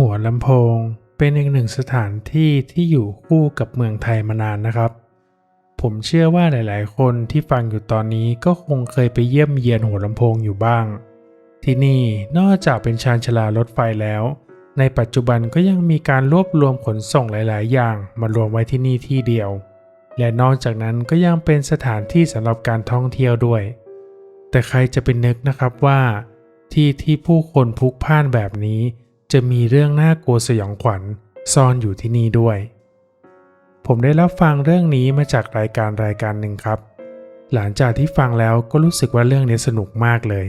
หัวลำโพงเป็นอีกหนึ่งสถานที่ที่อยู่คู่กับเมืองไทยมานานนะครับ ผมเชื่อว่าหลาย ๆ คนที่ฟังอยู่ตอนนี้ก็คงเคยไปเยี่ยมเยียนหัวลำโพงอยู่บ้าง ที่นี่นอกจากเป็นชานชาลารถไฟแล้ว ในปัจจุบันก็ยังมีการรวบรวมขนส่งหลาย ๆ อย่างมารวมไว้ที่นี่ที่เดียว และนอกจากนั้นก็ยังเป็นสถานที่สำหรับการท่องเที่ยวด้วย แต่ใครจะเป็นนึกนะครับว่า ที่ที่ผู้คนพลุกพล่านแบบนี้ จะมีเรื่องน่ากลัวสยองขวัญซ่อนอยู่ที่นี่ด้วย ผมได้รับฟังเรื่องนี้มาจากรายการรายการหนึ่งครับ หลังจากที่ฟังแล้วก็รู้สึกว่าเรื่องนี้สนุกมากเลย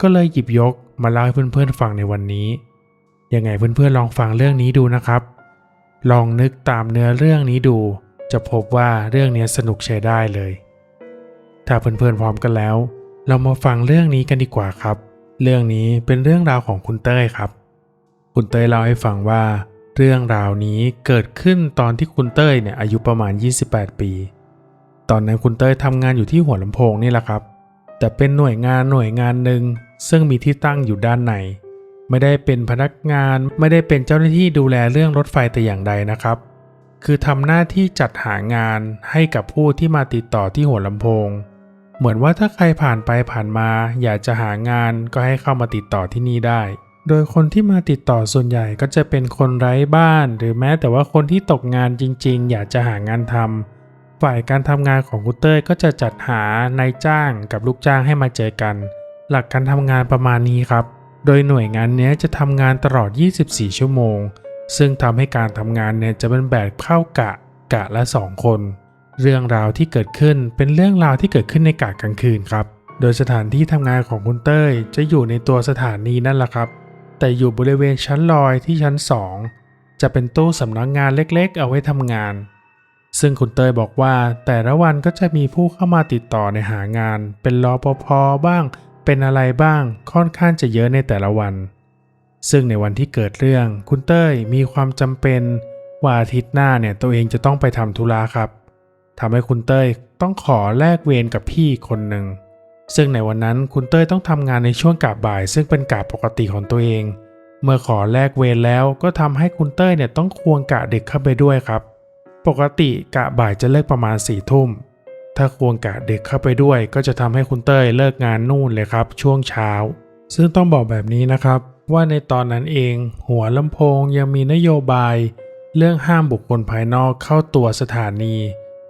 ก็เลยหยิบยกมาเล่าให้เพื่อนๆฟังในวันนี้ ยังไงเพื่อนๆลองฟังเรื่องนี้ดูนะครับ ลองนึกตามเนื้อเรื่องนี้ดู จะพบว่าเรื่องนี้สนุกใช้ได้เลย ถ้าเพื่อนๆพร้อมกันแล้ว เรามาฟังเรื่องนี้กันดีกว่าครับ เรื่องนี้เป็นเรื่องราวของคุณเต้ยครับ คุณเต้ยเล่าให้ฟังว่า เรื่องราวนี้เกิดขึ้นตอนที่คุณเต้ยเนี่ยอายุประมาณ 28 ปี ตอนนั้นคุณเต้ยทำงานอยู่ที่หัวลำโพงนี่แหละครับ แต่เป็นหน่วยงานหน่วยงานหนึ่งซึ่งมีที่ตั้งอยู่ด้านใน ไม่ได้เป็นพนักงานไม่ได้เป็นเจ้าหน้าที่ดูแลเรื่องรถไฟแต่อย่างใดนะครับ คือทำหน้าที่จัดหางานให้กับผู้ที่มาติดต่อที่หัวลำโพง เหมือนว่าถ้าใครผ่านไปผ่านมา อยากจะหางานก็ให้เข้ามาติดต่อที่นี่ได้ โดยคนที่มาติดต่อส่วนใหญ่ก็จะเป็นคนไร้บ้าน หรือแม้แต่ว่าคนที่ตกงานจริง ๆ อยากจะหางานทำฝ่ายการทำงานของคุณเต้ยก็จะจัดหานายจ้างกับลูกจ้างให้มาเจอกัน หลักการทำงานประมาณนี้ครับ โดยหน่วยงานนี้จะทำงานตลอด 24 ชั่วโมง ซึ่งทำให้การทำงานเนี่ยจะเป็นแบบเข้ากะกะละ 2 คน เรื่องราวที่เกิดขึ้นเป็นเรื่องราวที่เกิดขึ้นในกะกลางคืนครับ โดยสถานที่ทำงานของคุณเต้ยจะอยู่ในตัวสถานีนั่นแหละครับ แต่อยู่บริเวณชั้นลอยที่ชั้น2จะเป็นตู้สำนักงงานเล็กๆ เอาไว้ทำงาน ซึ่งคุณเตยบอกว่าแต่ละวันก็จะมีผู้เข้ามาติดต่อในหางาน เป็นรอปภบ้าง เป็นอะไรบ้างค่อนข้างจะเยอะในแต่ละวัน ซึ่งในวันที่เกิดเรื่อง คุณเต้ยมีความจำเป็นว่าอาทิตย์หน้าเนี่ยตัวเองจะต้องไปทำธุระครับทำให้คุณเต้ยต้องขอแลกเวรกับพี่คนหนึ่ง ซึ่งในวันนั้นคุณเต้ยต้องทำงานในช่วงกะบ่าย ซึ่งเป็นกะปกติของตัวเอง เมื่อขอแลกเวรแล้วก็ทำให้คุณเต้ยเนี่ยต้องควงกะเด็กเข้าไปด้วยครับ ปกติกะบ่ายจะเลิกประมาณสี่ทุ่ม ถ้าควงกะเด็กเข้าไปด้วย ก็จะทำให้คุณเต้ยเลิกงานนู่นเลยครับ ช่วงเช้า ซึ่งต้องบอกแบบนี้นะครับ ว่าในตอนนั้นเอง หัวลำโพงยังมีนโยบาย เรื่องห้ามบุคคลภายนอกเข้าตัวสถานี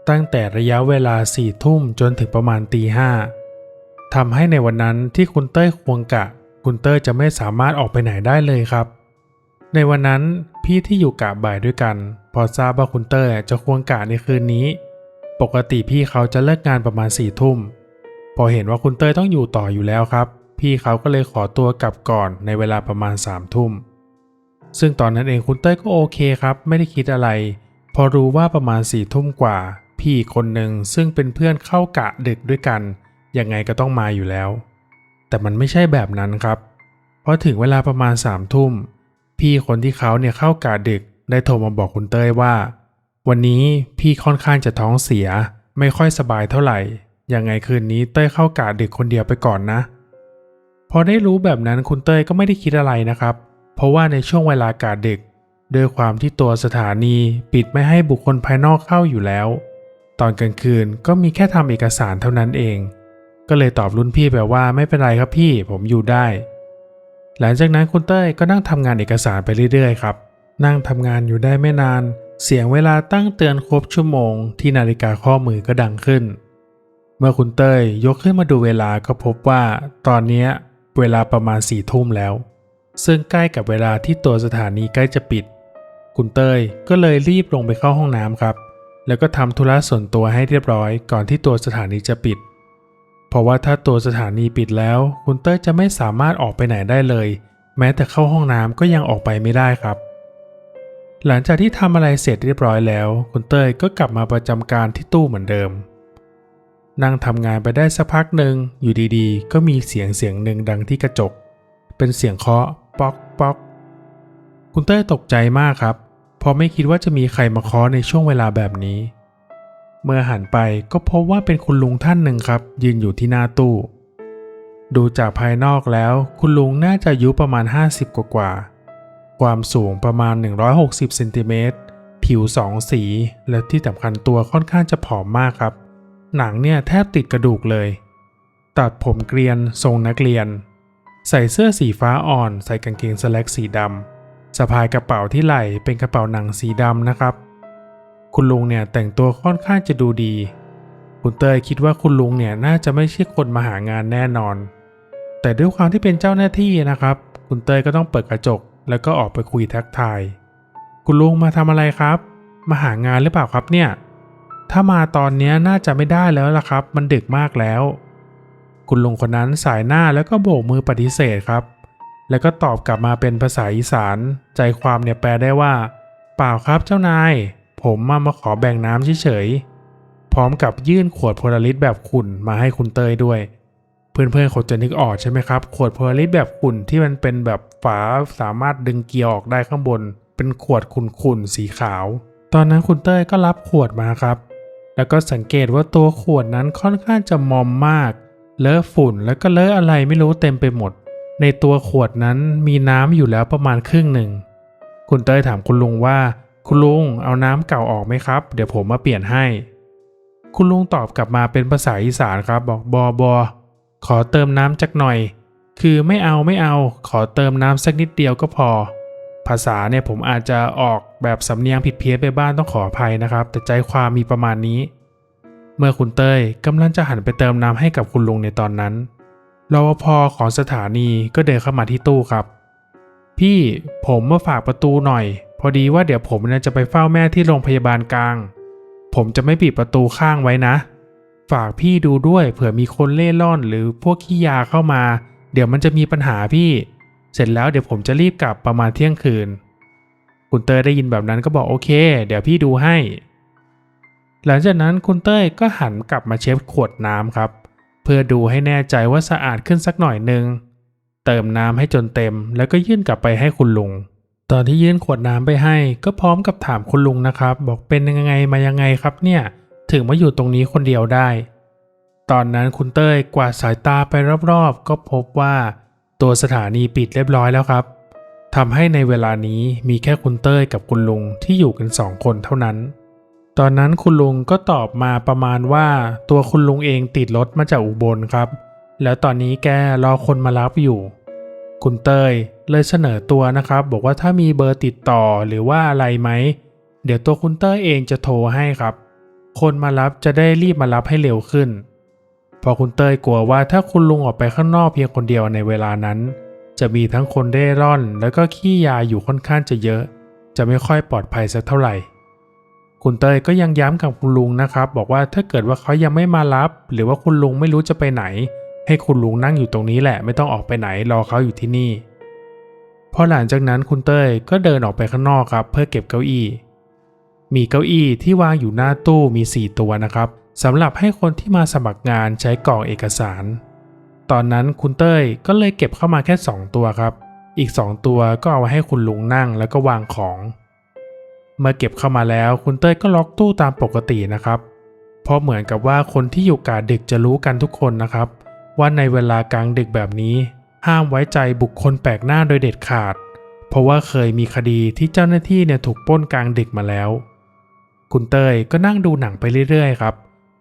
ตั้งแต่ระยะเวลาสี่ทุ่มจนถึงประมาณตีห้า ทำให้ในวันนั้นที่คุณเต้ยควงกะ คุณเต้ยจะไม่สามารถออกไปไหนได้เลยครับ ในวันนั้นพี่ที่อยู่กะบ่ายด้วยกัน พอทราบว่าคุณเต้ยจะควงกะในคืนนี้ ปกติพี่เขาจะเลิกงานประมาณสี่ทุ่ม พอเห็นว่าคุณเต้ยต้องอยู่ต่ออยู่แล้วครับ พี่เขาก็เลยขอตัวกลับก่อนในเวลาประมาณสามทุ่มซึ่งตอนนั้นเองคุณเต้ยก็โอเคครับ ไม่ได้คิดอะไร พอรู้ว่าประมาณสี่ทุ่มกว่า พี่คนหนึ่งซึ่งเป็นเพื่อนเข้ากะดึกด้วยกัน ยังไงก็ต้องมาอยู่แล้ว แต่มันไม่ใช่แบบนั้นครับ เพราะถึงเวลาประมาณสามทุ่ม พี่คนที่เขาเนี่ยเข้ากะดึกได้โทรมาบอกคุณเต้ยว่า วันนี้พี่ค่อนข้างจะท้องเสีย ไม่ค่อยสบายเท่าไหร่ ยังไงคืนนี้เต้ยเข้ากะดึกคนเดียวไปก่อนนะ พอได้รู้แบบนั้นคุณเต้ยก็ไม่ได้คิดอะไรนะครับ เพราะว่าในช่วงเวลากะดึกด้วยความที่ตัวสถานีปิดไม่ให้บุคคลภายนอกเข้าอยู่แล้ว ตอนกลางคืนก็มีแค่ทำเอกสารเท่านั้นเอง ก็เลยตอบรุ่นพี่ไปว่าไม่เป็นไรครับพี่ผมอยู่ได้ หลังจากนั้นคุณเต้ยก็นั่งทำงานเอกสารไปเรื่อยๆครับ นั่งทำงานอยู่ได้ไม่นาน เสียงเวลาตั้งเตือนครบชั่วโมง ที่นาฬิกาข้อมือก็ดังขึ้น เมื่อคุณเต้ยยกขึ้นมาดูเวลาก็พบว่า ตอนนี้เวลาประมาณสี่ทุ่มแล้ว ซึ่งใกล้กับเวลาที่ตัวสถานีใกล้จะปิด คุณเต้ยก็เลยรีบลงไปเข้าห้องน้ำครับ แล้วก็ทำธุระส่วนตัวให้เรียบร้อยก่อนที่ตัวสถานีจะปิด เพราะว่าถ้าตัวสถานีปิดแล้ว คุณเต้ยจะไม่สามารถออกไปไหนได้เลย แม้แต่เข้าห้องน้ำก็ยังออกไปไม่ได้ครับ หลังจากที่ทำอะไรเสร็จเรียบร้อยแล้ว คุณเต้ยก็กลับมาประจำการที่ตู้เหมือนเดิม นั่งทำงานไปได้สักพักหนึ่งอยู่ดีๆ ก็มีเสียงเสียงหนึ่งดังที่กระจก เป็นเสียงเคาะป๊อกป๊อกคุณเต้ยตกใจมากครับ เพราะไม่คิดว่าจะมีใครมาเคาะในช่วงเวลาแบบนี้ เมื่อหันไปก็พบว่าเป็นคุณลุงท่านหนึ่งครับ ยืนอยู่ที่หน้าตู้ ดูจากภายนอกแล้ว คุณลุงน่าจะอายุประมาณ 50 กว่าๆความสูงประมาณ 160เซนติเมตรผิวสองสี และที่สำคัญตัวค่อนข้างจะผอมมากครับ หนังเนี่ยแทบติดกระดูกเลย ตัดผมเกรียนทรงนักเรียน ใส่เสื้อสีฟ้าอ่อน ใส่กางเกงสแล็กสีดำสะพายกระเป๋าที่ไหล่เป็นกระเป๋าหนังสีดำนะครับ คุณลุงเนี่ยแต่งตัวค่อนข้างจะดูดี คุณเตยคิดว่าคุณลุงเนี่ยน่าจะไม่ใช่คนมาหางานแน่นอน แต่ด้วยความที่เป็นเจ้าหน้าที่นะครับ คุณเตยก็ต้องเปิดกระจก แล้วก็ออกไปคุยทักทาย คุณลุงมาทำอะไรครับ มาหางานหรือเปล่าครับเนี่ย ถ้ามาตอนนี้น่าจะไม่ได้แล้วล่ะครับ มันดึกมากแล้ว คุณลุงคนนั้นสายหน้าแล้วก็โบกมือปฏิเสธครับ แล้วก็ตอบกลับมาเป็นภาษาอีสาน ใจความเนี่ยแปลได้ว่า เปล่าครับเจ้านาย ผมมามาขอแบ่งน้ำเฉยๆ พร้อมกับยื่นขวดโพลาริสแบบขุ่นมาให้คุณเตยด้วย เพื่อนๆเขาจะนึกออกใช่ไหมครับ ขวดโพลาริสแบบขุ่นที่มันเป็นแบบฝาสามารถดึงเกียร์ออกได้ข้างบน เป็นขวดขุ่นๆสีขาว ตอนนั้นคุณเต้ยก็รับขวดมาครับ แล้วก็สังเกตว่าตัวขวดนั้นค่อนข้างจะมอมมาก เลอะฝุ่นแล้วก็เลอะอะไรไม่รู้เต็มไปหมด ในตัวขวดนั้นมีน้ำอยู่แล้วประมาณครึ่งหนึ่ง คุณเต้ยถามคุณลุงว่า คุณลุงเอาน้ำเก่าออกไหมครับ เดี๋ยวผมมาเปลี่ยนให้ คุณลุงตอบกลับมาเป็นภาษาอีสานครับ บอกบอบอขอเติมน้ำจักหน่อย คือไม่เอาไม่เอา ขอเติมน้ำสักนิดเดียวก็พอ ภาษาเนี่ยผมอาจจะออกแบบสำเนียงผิดเพี้ยนไปบ้างต้องขออภัยนะครับ แต่ใจความมีประมาณนี้ เมื่อคุณเต้ยกำลังจะหันไปเติมน้ำให้กับคุณลุงในตอนนั้นรปภของสถานีก็เดินเข้ามาที่ตู้ครับ พี่ผมมาฝากประตูหน่อย พอดีว่าเดี๋ยวผมเนี่ยจะไปเฝ้าแม่ที่โรงพยาบาลกลาง ผมจะไม่ปิดประตูข้างไว้นะ ฝากพี่ดูด้วยเผื่อมีคนเล่ร่อนหรือพวกขี้ยาเข้ามา เดี๋ยวมันจะมีปัญหาพี่ เสร็จแล้วเดี๋ยวผมจะรีบกลับประมาณเที่ยงคืน คุณเตยได้ยินแบบนั้นก็บอกโอเค เดี๋ยวพี่ดูให้ หลังจากนั้นคุณเต้ยก็หันกลับมาเช็ดขวดน้ำครับ เพื่อดูให้แน่ใจว่าสะอาดขึ้นสักหน่อยหนึ่งเติมน้ำให้จนเต็ม แล้วก็ยื่นกลับไปให้คุณลุง ตอนที่ยื่นขวดน้ำไปให้ ก็พร้อมกับถามคุณลุงนะครับ บอกเป็นยังไงมายังไงครับเนี่ยถึงมาอยู่ตรงนี้คนเดียวได้ ตอนนั้นคุณเต้ยกวาดสายตาไปรอบๆ ก็พบว่า ตัวสถานีปิดเรียบร้อยแล้วครับทำให้ในเวลานี้มีแค่คุณเต้ยกับคุณลุงที่อยู่กันสองคนเท่านั้น ตอนนั้นคุณลุงก็ตอบมาประมาณว่า ตัวคุณลุงเองติดรถมาจากอุบลครับ แล้วตอนนี้แกรอคนมารับอยู่ คุณเตยเลยเสนอตัวนะครับ บอกว่าถ้ามีเบอร์ติดต่อหรือว่าอะไรไหม เดี๋ยวตัวคุณเตยเองจะโทรให้ครับ คนมารับจะได้รีบมารับให้เร็วขึ้นเพอคุณเตยกลัวว่าถ้าคุณลุงออกไปข้างนอกเพียงคนเดียวในเวลานั้น จะมีทั้งคนเร่ร่อน แล้วก็ขี้ยาอยู่ค่อนข้างจะเยอะ จะไม่ค่อยปลอดภัยสักเท่าไหร่ คุณเตยก็ยังย้ำกับคุณลุงนะครับ บอกว่าถ้าเกิดว่าเขายังไม่มารับ หรือว่าคุณลุงไม่รู้จะไปไหน ให้คุณลุงนั่งอยู่ตรงนี้แหละไม่ต้องออกไปไหนรอเขาอยู่ที่นี่ พอหลังจากนั้นคุณเต้ยก็เดินออกไปข้างนอกครับ เพื่อเก็บเก้าอี้ มีเก้าอี้ที่วางอยู่หน้าตู้มี 4 ตัวนะครับสำหรับให้คนที่มาสมัครงานใช้กรอกเอกสาร ตอนนั้นคุณเต้ยก็เลยเก็บเข้ามาแค่ 2 ตัวครับ อีก 2 ตัวก็เอาไว้ให้คุณลุงนั่งแล้วก็วางของเมื่อเก็บเข้ามาแล้วคุณเต้ยก็ล็อกตู้ตามปกตินะครับ เพราะเหมือนกับว่าคนที่อยู่กาดึกจะรู้กันทุกคนนะครับ ว่าในเวลากลางดึกแบบนี้ ห้ามไว้ใจบุคคลแปลกหน้าโดยเด็ดขาด เพราะว่าเคยมีคดีที่เจ้าหน้าที่เนี่ยถูกปล้นกลางดึกมาแล้ว คุณเตยก็นั่งดูหนังไปเรื่อยๆครับ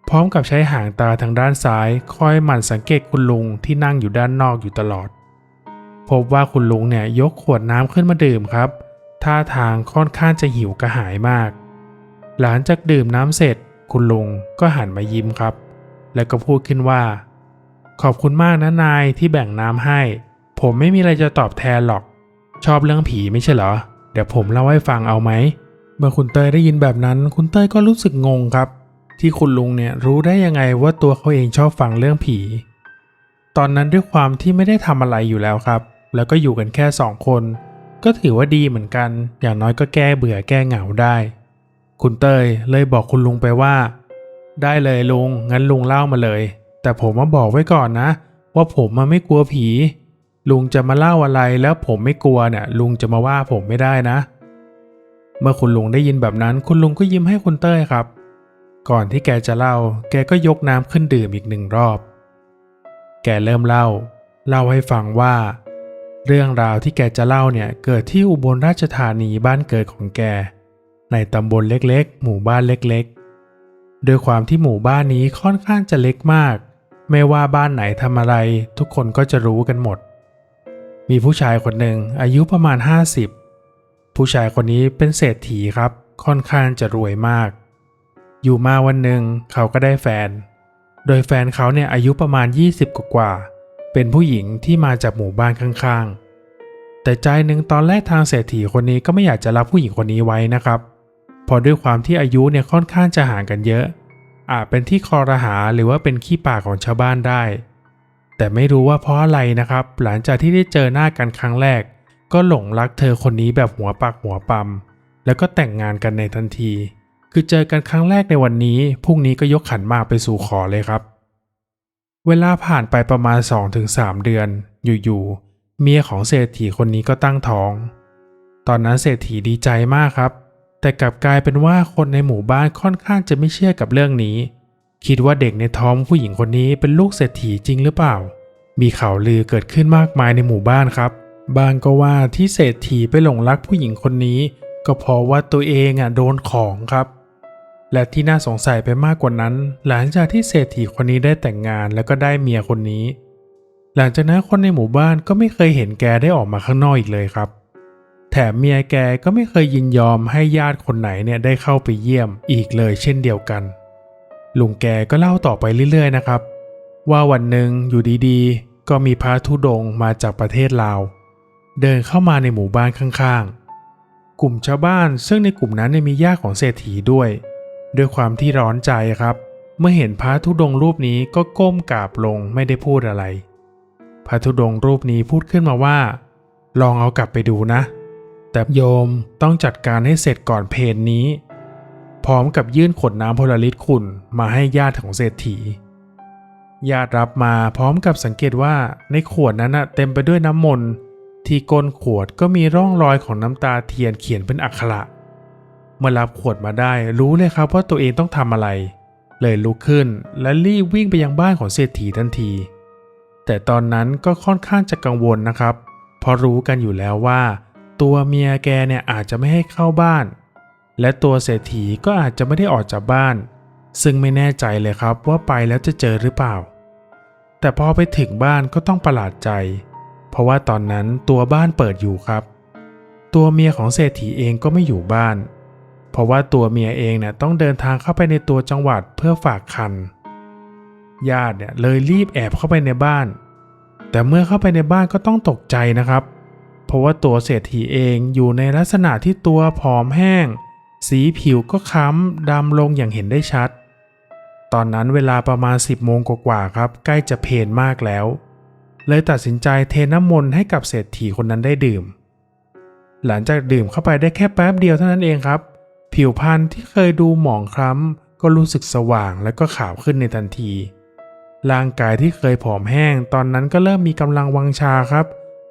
พร้อมกับใช้หางตาทางด้านซ้าย คอยหมั่นสังเกตคุณลุงที่นั่งอยู่ด้านนอกอยู่ตลอด พบว่าคุณลุงเนี่ยยกขวดน้ำขึ้นมาดื่มครับท่าทางค่อนข้างจะหิวกระหายมาก หลังจากดื่มน้ำเสร็จ คุณลุงก็หันมายิ้มครับ แล้วก็พูดขึ้นว่า ขอบคุณมากนะนายที่แบ่งน้ำให้ ผมไม่มีอะไรจะตอบแทนหรอก ชอบเรื่องผีไม่ใช่เหรอ เดี๋ยวผมเล่าให้ฟังเอาไหม เมื่อคุณเต้ยได้ยินแบบนั้น คุณเต้ยก็รู้สึกงงครับ ที่คุณลุงเนี่ยรู้ได้ยังไงว่าตัวเขาเองชอบฟังเรื่องผี ตอนนั้นด้วยความที่ไม่ได้ทำอะไรอยู่แล้วครับ แล้วก็อยู่กันแค่สองคน ก็ถือว่าดีเหมือนกัน อย่างน้อยก็แก้เบื่อแก้เหงาได้ คุณเต้ยเลยบอกคุณลุงไปว่า ได้เลยลุงงั้นลุงเล่ามาเลย แต่ผมมาบอกไว้ก่อนนะ ว่าผมมาไม่กลัวผี ลุงจะมาเล่าอะไรแล้วผมไม่กลัวเนี่ย ลุงจะมาว่าผมไม่ได้นะ เมื่อคุณลุงได้ยินแบบนั้น คุณลุงก็ยิ้มให้คุณเต้ยครับ ก่อนที่แกจะเล่า แกก็ยกน้ำขึ้นดื่มอีกหนึ่งรอบ แกเริ่มเล่า เล่าให้ฟังว่า เรื่องราวที่แกจะเล่าเนี่ยเกิดที่อุบลราชธานีบ้านเกิดของแก ในตำบลเล็กๆ หมู่บ้านเล็กๆโดยความที่หมู่บ้านนี้ค่อนข้างจะเล็กมาก ไม่ว่าบ้านไหนทำอะไร ทุกคนก็จะรู้กันหมด มีผู้ชายคนหนึ่งอายุประมาณ 50 ผู้ชายคนนี้เป็นเศรษฐีครับ ค่อนข้างจะรวยมาก อยู่มาวันหนึ่งเขาก็ได้แฟน โดยแฟนเขาเนี่ยอายุประมาณ 20 กว่าเป็นผู้หญิงที่มาจากหมู่บ้านข้างๆ แต่ใจหนึ่งตอนแรกทางเศรษฐีคนนี้ก็ไม่อยากจะรับผู้หญิงคนนี้ไว้นะครับเพอด้วยความที่อายุเนี่ยค่อนข้างจะห่างกันเยอะ อาจเป็นที่คอรหาหรือว่าเป็นขี้ปากของชาวบ้านได้ แต่ไม่รู้ว่าเพราะอะไรนะครับ หลังจากที่ได้เจอหน้ากันครั้งแรก ก็หลงรักเธอคนนี้แบบหัวปากหัวปั๊มแล้วก็แต่งงานกันในทันที คือเจอกันครั้งแรกในวันนี้พรุ่งนี้ก็ยกขันหมากไปสู่ขอเลยครับ เวลาผ่านไปประมาณ 2-3 เดือน อยู่ๆเมียของเศรษฐีคนนี้ก็ตั้งท้อง ตอนนั้นเศรษฐีดีใจมากครับ แต่กลับกลายเป็นว่าคนในหมู่บ้านค่อนข้างจะไม่เชื่อกับเรื่องนี้ คิดว่าเด็กในท้องผู้หญิงคนนี้เป็นลูกเศรษฐีจริงหรือเปล่า มีข่าวลือเกิดขึ้นมากมายในหมู่บ้านครับ บางก็ว่าที่เศรษฐีไปหลงรักผู้หญิงคนนี้ ก็เพราะว่าตัวเองอะโดนของครับ และที่น่าสงสัยไปมากกว่านั้น หลังจากที่เศรษฐีคนนี้ได้แต่งงานแล้วก็ได้เมียคนนี้ หลังจากนั้นคนในหมู่บ้านก็ไม่เคยเห็นแกได้ออกมาข้างนอกอีกเลยครับ แถมเมียแกก็ไม่เคยยินยอมให้ญาติคนไหนเนี่ยได้เข้าไปเยี่ยมอีกเลยเช่นเดียวกัน ลุงแกก็เล่าต่อไปเรื่อยๆนะครับ ว่าวันหนึ่งอยู่ดีๆ ก็มีพระธุดงมาจากประเทศลาว เดินเข้ามาในหมู่บ้านข้างๆ กลุ่มชาวบ้านซึ่งในกลุ่มนั้นมีญาติของเศรษฐีด้วย ด้วยความที่ร้อนใจครับ เมื่อเห็นพระธุดงรูปนี้ก็ก้มกราบลงไม่ได้พูดอะไร พระธุดงรูปนี้พูดขึ้นมาว่า ลองเอากลับไปดูนะ แต่โยมต้องจัดการให้เสร็จก่อนเพนนี้ พร้อมกับยื่นขวดน้ำพลลิตรขุ่นมาให้ญาติของเศรษฐีญาติรับมาพร้อมกับสังเกตว่าในขวดนั้นนะเต็มไปด้วยน้ำมนต์ที่ก้นขวดก็มีร่องรอยของน้ำตาเทียนเขียนเป็นอักขระเมื่อรับขวดมาได้รู้เลยครับว่าตัวเองต้องทำอะไร เลยลุกขึ้นและรีบวิ่งไปยังบ้านของเศรษฐีทันที แต่ตอนนั้นก็ค่อนข้างจะกังวลนะครับ เพราะรู้กันอยู่แล้วว่า ตัวเมียแกเนี่ยอาจจะไม่ให้เข้าบ้าน และตัวเศรษฐีก็อาจจะไม่ได้ออกจากบ้าน ซึ่งไม่แน่ใจเลยครับว่าไปแล้วจะเจอหรือเปล่า แต่พอไปถึงบ้านก็ต้องประหลาดใจ เพราะว่าตอนนั้นตัวบ้านเปิดอยู่ครับ ตัวเมียของเศรษฐีเองก็ไม่อยู่บ้าน เพราะว่าตัวเมียเองเนี่ยต้องเดินทางเข้าไปในตัวจังหวัดเพื่อฝากคันญาติเนี่ยเลยรีบแอบเข้าไปในบ้าน แต่เมื่อเข้าไปในบ้านก็ต้องตกใจนะครับ เพราะว่าตัวเศรษฐีเองอยู่ในลักษณะที่ตัวผอมแห้ง สีผิวก็ค้ำดำลงอย่างเห็นได้ชัด ตอนนั้นเวลาประมาณ 10โมงกว่าๆครับ ใกล้จะเพลนมากแล้ว เลยตัดสินใจเทน้ำมนต์ให้กับเศรษฐีคนนั้นได้ดื่ม หลังจากดื่มเข้าไปได้แค่แป๊บเดียวเท่านั้นเองครับ ผิวพรรณที่เคยดูหมองคล้ำก็รู้สึกสว่างและก็ขาวขึ้นในทันทีร่างกายที่เคยผอมแห้งตอนนั้นก็เริ่มมีกำลังวังชาครับ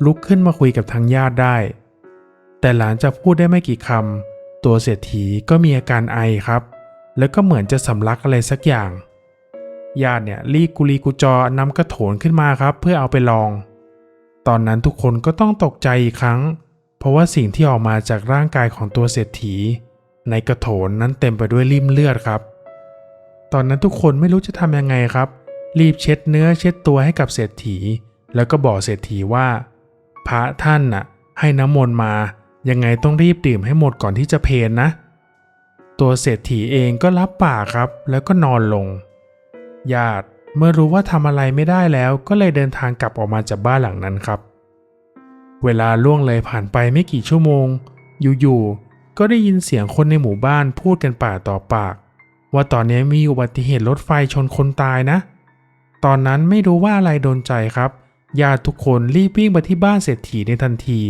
ลุกขึ้นมาคุยกับทางญาติได้ แต่หลังจากพูดได้ไม่กี่คำตัวเศรษฐีก็มีอาการไอครับ แล้วก็เหมือนจะสำลักอะไรสักอย่าง ญาติเนี่ยรีบกุลีกุจอนำกระโถนขึ้นมาครับ เพื่อเอาไปลอง ตอนนั้นทุกคนก็ต้องตกใจอีกครั้ง เพราะว่าสิ่งที่ออกมาจากร่างกายของตัวเศรษฐี ในกระโถนนั้นเต็มไปด้วยริ่มเลือดครับ ตอนนั้นทุกคนไม่รู้จะทำยังไงครับ รีบเช็ดเนื้อเช็ดตัวให้กับเศรษฐี แล้วก็บอกเศรษฐีว่า พระท่านน่ะ ให้น้ำมนต์มา ยังไงต้องรีบดื่มให้หมดก่อนที่จะเพลนนะ ตัวเศรษฐีเองก็รับปากครับ แล้วก็นอนลง ญาติเมื่อรู้ว่าทำอะไรไม่ได้แล้วก็เลยเดินทางกลับออกมาจากบ้านหลังนั้นครับ เวลาล่วงเลยผ่านไปไม่กี่ชั่วโมง อยู่ๆ ก็ได้ยินเสียงคนในหมู่บ้านพูดกันปากต่อปาก ว่าตอนนี้มีอุบัติเหตุรถไฟชนคนตายนะ ตอนนั้นไม่รู้ว่าอะไรโดนใจครับ ญาติทุกคนรีบวิ่งไปที่บ้านเศรษฐีในทันที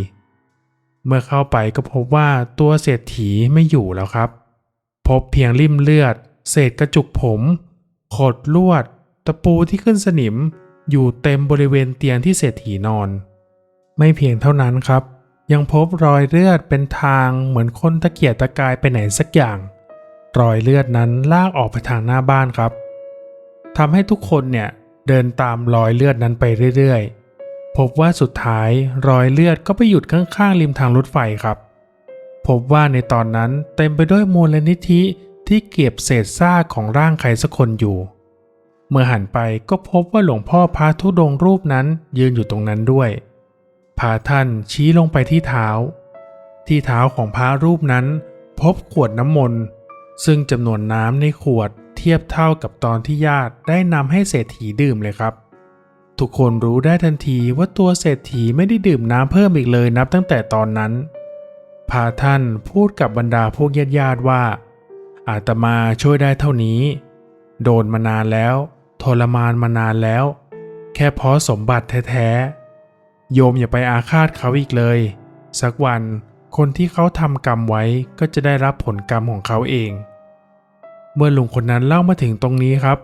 เมื่อเข้าไปก็พบว่าตัวเศรษฐีไม่อยู่แล้วครับ พบเพียงริ่มเลือด เศษกระจุกผมขดลวด ตะปูที่ขึ้นสนิม อยู่เต็มบริเวณเตียงที่เศรษฐีนอน ไม่เพียงเท่านั้นครับ ยังพบรอยเลือดเป็นทางเหมือนคนตะเกียกตะกายไปไหนสักอย่าง รอยเลือดนั้นลากออกไปทางหน้าบ้านครับทำให้ทุกคนเนี่ย เดินตามรอยเลือดนั้นไปเรื่อยๆ พบว่าสุดท้ายรอยเลือดก็ไปหยุดข้างๆริมทางรถไฟครับ พบว่าในตอนนั้นเต็มไปด้วยมูลนิธิที่เก็บเศษซากของร่างใครสักคนอยู่ เมื่อหันไปก็พบว่าหลวงพ่อพระธุดงรูปนั้นยืนอยู่ตรงนั้นด้วยพาท่านชี้ลงไปที่เท้า ที่เท้าของพระรูปนั้น พบขวดน้ำมนต์ซึ่งจำนวนน้ำในขวด ทียบเท่ากับตอนที่ญาติได้นำให้เศรษฐีดื่มเลยครับ ทุกคนรู้ได้ทันทีว่าตัวเศรษฐีไม่ได้ดื่มน้ำเพิ่มอีกเลยนับตั้งแต่ตอนนั้น พาท่านพูดกับบรรดาพวกญาติญาติว่า อาตมาช่วยได้เท่านี้ โดนมานานแล้วทรมานมานานแล้ว แค่เพราะสมบัติแท้ๆ โยมอย่าไปอาฆาตเขาอีกเลย สักวันคนที่เขาทำกรรมไว้ก็จะได้รับผลกรรมของเขาเอง เมื่อลุงคนนั้นเล่ามาถึงตรงนี้ครับ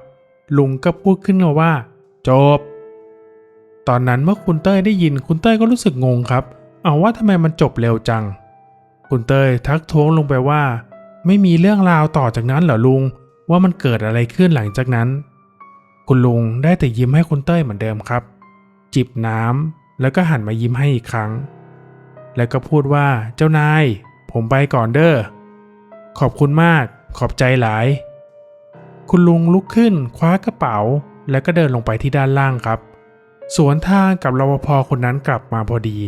ลุงก็พูดขึ้นมาว่า จบ ตอนนั้นเมื่อคุณเต้ยได้ยินคุณเต้ยก็รู้สึกงงครับ เอาว่าทำไมมันจบเร็วจัง คุณเต้ยทักท้วงลงไปว่า ไม่มีเรื่องราวต่อจากนั้นเหรอลุง ว่ามันเกิดอะไรขึ้นหลังจากนั้น คุณลุงได้แต่ยิ้มให้คุณเต้ยเหมือนเดิมครับ จิบน้ำแล้วก็หันมายิ้มให้อีกครั้ง แล้วก็พูดว่าเจ้านาย ผมไปก่อนเด้อขอบคุณมาก ขอบใจหลาย คุณลุงลุกขึ้นคว้ากระเป๋า แล้วก็เดินลงไปที่ด้านล่างครับ สวนทางกับรปภคนนั้นกลับมาพอดี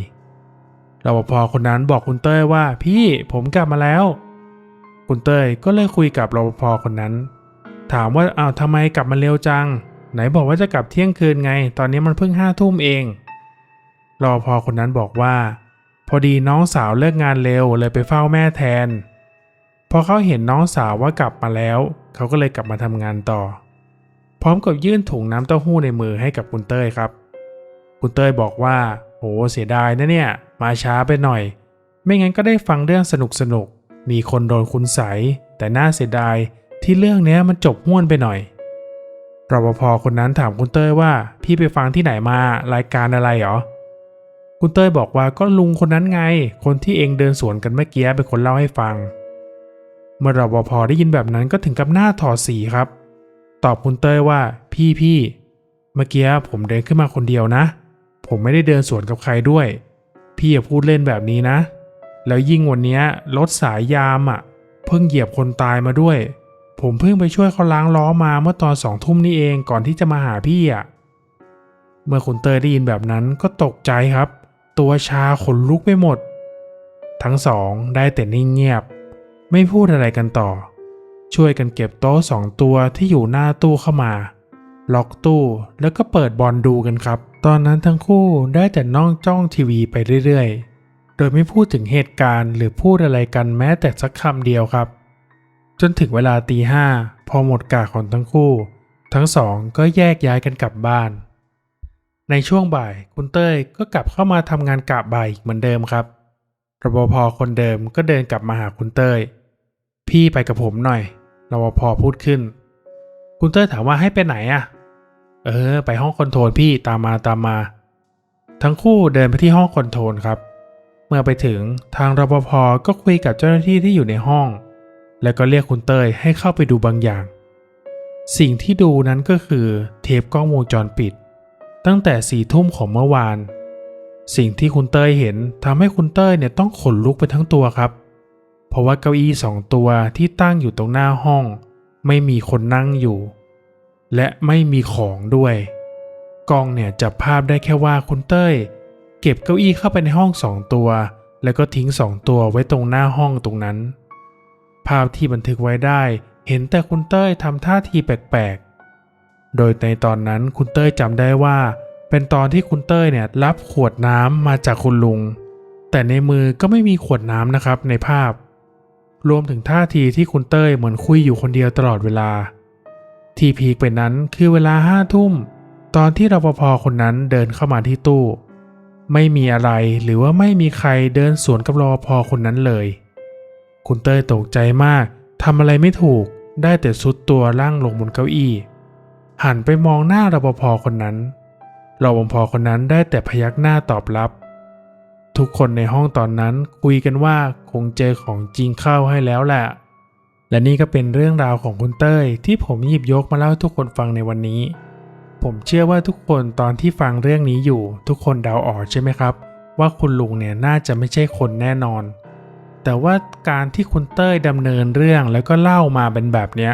รปภคนนั้นบอกคุณเต้ยว่าพี่ผมกลับมาแล้ว คุณเต้ยก็เลยคุยกับรปภคนนั้น ถามว่าอ้าวทำไมกลับมาเร็วจัง ไหนบอกว่าจะกลับเที่ยงคืนไง ตอนนี้มันเพิ่งห้าทุ่มเองรปภคนนั้นบอกว่า พอดีน้องสาวเลิกงานเร็วเลยไปเฝ้าแม่แทน พอเขาเห็นน้องสาวว่ากลับมาแล้ว เขาก็เลยกลับมาทำงานต่อ พร้อมกับยื่นถุงน้ำเต้าหู้ในมือให้กับคุณเต้ยครับ คุณเต้ยบอกว่าโหเสียดายนะเนี่ย มาช้าไปหน่อย ไม่งั้นก็ได้ฟังเรื่องสนุกสนุกๆมีคนโดนคุณใสแต่น่าเสียดายที่เรื่องเนี้ยมันจบห้วนไปหน่อยรปภคนนั้นถามคุณเต้ยว่า พี่ไปฟังที่ไหนมารายการอะไรเหรอคุณเต้ยบอกว่าก็ลุงคนนั้นไง คนที่เองเดินสวนกันเมื่อกี้เป็นคนเล่าให้ฟัง เมื่อรปภได้ยินแบบนั้นก็ถึงกับหน้าถอดสีครับ ตอบคุณเต้ยว่าพี่พี่เมื่อกี้ผมเดินขึ้นมาคนเดียวนะ ผมไม่ได้เดินสวนกับใครด้วย พี่อย่าพูดเล่นแบบนี้นะ แล้วยิ่งวันนี้รถสายยามอะ เพิ่งเหยียบคนตายมาด้วย ผมเพิ่งไปช่วยเขาล้างล้อมาเมื่อตอนสองทุ่มนี่เองก่อนที่จะมาหาพี่อะเมื่อคุณเตยได้ยินแบบนั้นก็ตกใจครับ ตัวชาขนลุกไปหมด ทั้งสองได้แต่นิ่งเงียบ ไม่พูดอะไรกันต่อ ช่วยกันเก็บโต๊ะสองตัวที่อยู่หน้าตู้เข้ามา ล็อกตู้แล้วก็เปิดบอลดูกันครับ ตอนนั้นทั้งคู่ได้แต่นั่งจ้องทีวีไปเรื่อยๆ โดยไม่พูดถึงเหตุการณ์หรือพูดอะไรกันแม้แต่สักคำเดียวครับ จนถึงเวลาตีห้าพอหมดกะของทั้งคู่ ทั้งสองก็แยกย้ายกันกลับบ้านในช่วงบ่ายคุณเต้ยก็กลับเข้ามาทำงานกะบ่ายเหมือนเดิมครับรปภคนเดิมก็เดินกลับมาหาคุณเต้ย พี่ไปกับผมหน่อยรปภพูดขึ้น คุณเต้ยถามว่าให้ไปไหนอะเออ ไปห้องคอนโทรลพี่ตามมาตามมา ทั้งคู่เดินไปที่ห้องคอนโทรลครับ เมื่อไปถึงทางรปภก็คุยกับเจ้าหน้าที่ที่อยู่ในห้อง แล้วก็เรียกคุณเต้ยให้เข้าไปดูบางอย่าง สิ่งที่ดูนั้นก็คือเทปกล้องวงจรปิด ตั้งแต่สี่ทุ่มของเมื่อวาน สิ่งที่คุณเต้ยเห็นทำให้คุณเต้ยเนี่ยต้องขนลุกไปทั้งตัวครับเพราะว่าเก้าอี้สองตัวที่ตั้งอยู่ตรงหน้าห้อง ไม่มีคนนั่งอยู่ และไม่มีของด้วย กล้องเนี่ยจับภาพได้แค่ว่าคุณเต้ย เก็บเก้าอี้เข้าไปในห้องสองตัว แล้วก็ทิ้งสองตัวไว้ตรงหน้าห้องตรงนั้น ภาพที่บันทึกไว้ได้ เห็นแต่คุณเต้ยทำท่าทีแปลกๆ โดยในตอนนั้นคุณเต้ยจำได้ว่าเป็นตอนที่คุณเต้ยเนี่ยรับขวดน้ำมาจากคุณลุง แต่ในมือก็ไม่มีขวดน้ำนะครับในภาพ รวมถึงท่าทีที่คุณเต้ยเหมือนคุยอยู่คนเดียวตลอดเวลา ที่พีคไปนั้นคือเวลาห้าทุ่ม ตอนที่รปภคนนั้นเดินเข้ามาที่ตู้ ไม่มีอะไรหรือว่าไม่มีใครเดินสวนกับรปภคนนั้นเลย คุณเต้ยตกใจมากทำอะไรไม่ถูกได้แต่ซุดตัวล่างลงบนเก้าอี้ หันไปมองหน้ารปภคนนั้นรปภคนนั้นได้แต่พยักหน้าตอบรับ ทุกคนในห้องตอนนั้นคุยกันว่าคงเจอของจริงเข้าให้แล้วแหละ และนี่ก็เป็นเรื่องราวของคุณเต้ย ที่ผมหยิบยกมาเล่าให้ทุกคนฟังในวันนี้ ผมเชื่อว่าทุกคนตอนที่ฟังเรื่องนี้อยู่ ทุกคนเดาออกใช่ไหมครับ ว่าคุณลุงเนี่ยน่าจะไม่ใช่คนแน่นอน แต่ว่าการที่คุณเต้ยดำเนินเรื่องแล้วก็เล่ามาเป็นแบบเนี้ย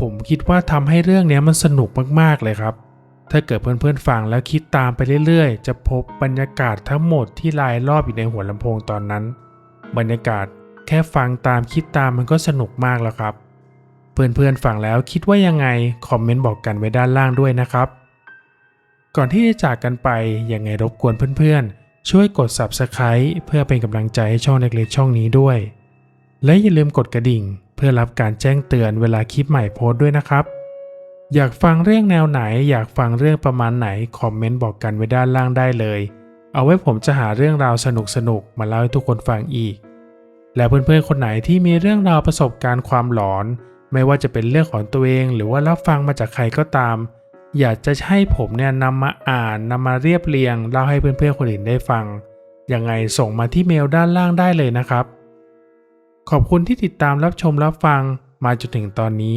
ผมคิดว่าทำให้เรื่องนี้มันสนุกมากๆเลยครับ ถ้าเกิดเพื่อนๆฟังแล้วคิดตามไปเรื่อยๆ จะพบบรรยากาศทั้งหมดที่ลายรอบอยู่ในหัวลำโพงตอนนั้น บรรยากาศแค่ฟังตามคิดตามมันก็สนุกมากแล้วครับ เพื่อนๆฟังแล้วคิดว่ายังไง คอมเมนต์บอกกันไว้ด้านล่างด้วยนะครับ ก่อนที่จะจากกันไปยังไงรบกวนเพื่อนๆ ช่วยกด Subscribe เพื่อเป็นกำลังใจให้ช่องเล็กๆช่องนี้ด้วย และอย่าลืมกดกระดิ่ง เพื่อรับการแจ้งเตือนเวลาคลิปใหม่โพสต์ด้วยนะครับ อยากฟังเรื่องแนวไหน อยากฟังเรื่องประมาณไหน คอมเมนต์บอกกันไว้ด้านล่างได้เลย เอาไว้ผมจะหาเรื่องราวสนุกๆมาเล่าให้ทุกคนฟังอีก และเพื่อนๆคนไหนที่มีเรื่องราวประสบการณ์ความหลอน ไม่ว่าจะเป็นเรื่องของตัวเอง หรือว่ารับฟังมาจากใครก็ตาม อยากจะให้ผมเนี่ยนำมาอ่านนำมาเรียบเรียงเล่าให้เพื่อนๆคนอื่นได้ฟังยังไงส่งมาที่เมลด้านล่างได้เลยนะครับ ขอบคุณที่ติดตามรับชมรับฟังมาจนถึงตอนนี้